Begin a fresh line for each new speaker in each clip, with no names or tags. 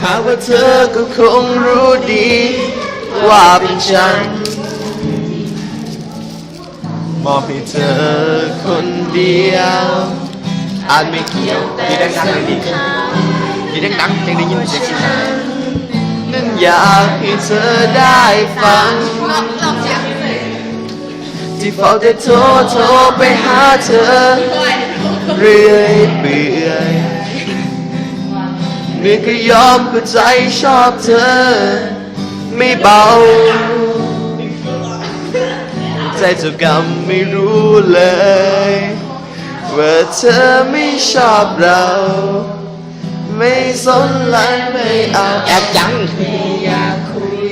หาว่าเธอก็คงรู้ดี ว่าเป็นฉัน มอบให้เธอคนเดียวอาจไม่เกี่ยวดีดังๆเลยดิดีดังๆยังได้ยินเสียงฉันนั้นอยากให้เธอได้ฟัง ที่เฝ้าแต่โทรโทรไปหาเธอ เรื่อยเปื่อย เมื่อก็ยอมเพื่อใจชอบเธอ ไม่เบา ใจเจ้ากรรมไม่รู้เลย ว่าเธอไม่ชอบเรา ไม่สนและไม่เอาแอบยังไม่
อยากคุย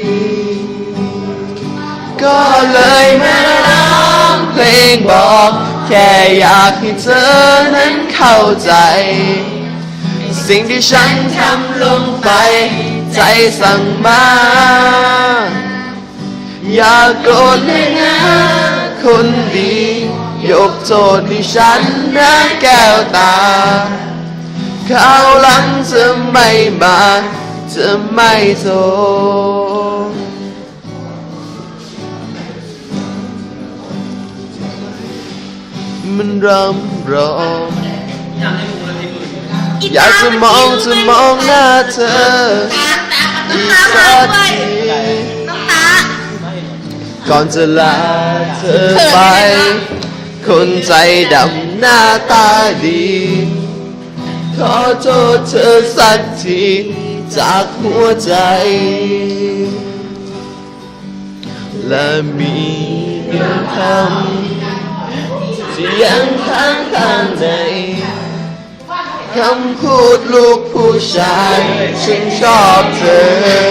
ก็เลยมาร้องเพลงบอก แค่อยากให้เธอนั้นเข้าใจ สิ่งที่ฉันทำลงไป ใจสั่งมา อย่าโกรธเลยนะ คนดี ยกโทษให้ฉันนะแก้วตาคราวหลังจะไม่มาจะไม่โทษมันรำร้อง อยากจะมองจะมองหน้าเธออีกสักทีก่อนจะลาเธอไป คนใจดำหน้าตาดี ขอโทษเธอสักทีจากหัวใจ และมีเพียงคำที่ยังค้างข้างใน คำพูดลูกผู้ชาย ฉันชอบเธอ